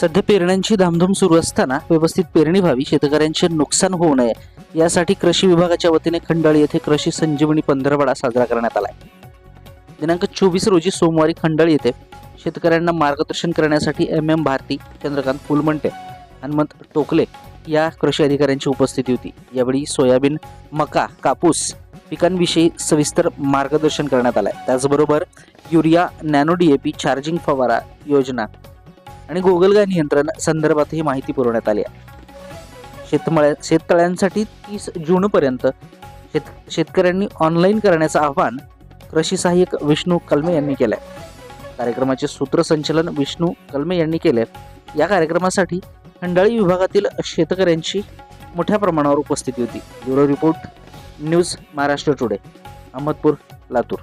सध्या पेरण्यांची धामधूम सुरू असताना व्यवस्थित पेरणी व्हावी शेतकऱ्यांचे नुकसान होऊ नये यासाठी कृषी विभागाच्या वतीने खंडाळी येथे कृषी संजीवनी पंधरवडा साजरा करण्यात आलाय. दिनांक चोवीस रोजी सोमवारी खंडाळी येथे शेतकऱ्यांना मार्गदर्शन करण्यासाठी एम एम भारती चंद्रकांत फुलमंटे हनुमंत टोकले या कृषी अधिकाऱ्यांची उपस्थिती होती. यावेळी सोयाबीन मका कापूस पिकांविषयी सविस्तर मार्गदर्शन करण्यात आलंय. त्याचबरोबर urea nano D A P charging फवारा योजना आणि गोगलगाय नियंत्रण संदर्भातही माहिती पुरवण्यात आली आहे. शेतमळ्या शेततळ्यांसाठी तीस जूनपर्यंत शेत शेतकऱ्यांनी ऑनलाईन करण्याचं आवाहन कृषी सहाय्यक विष्णू कलमे यांनी केलं आहे कार्यक्रमाचे सूत्रसंचलन विष्णू कलमे यांनी केले या कार्यक्रमासाठी खंडाळी विभागातील शेतकऱ्यांची मोठ्या प्रमाणावर उपस्थिती होती. Bureau report news Maharashtra today Ahmedpur Latur.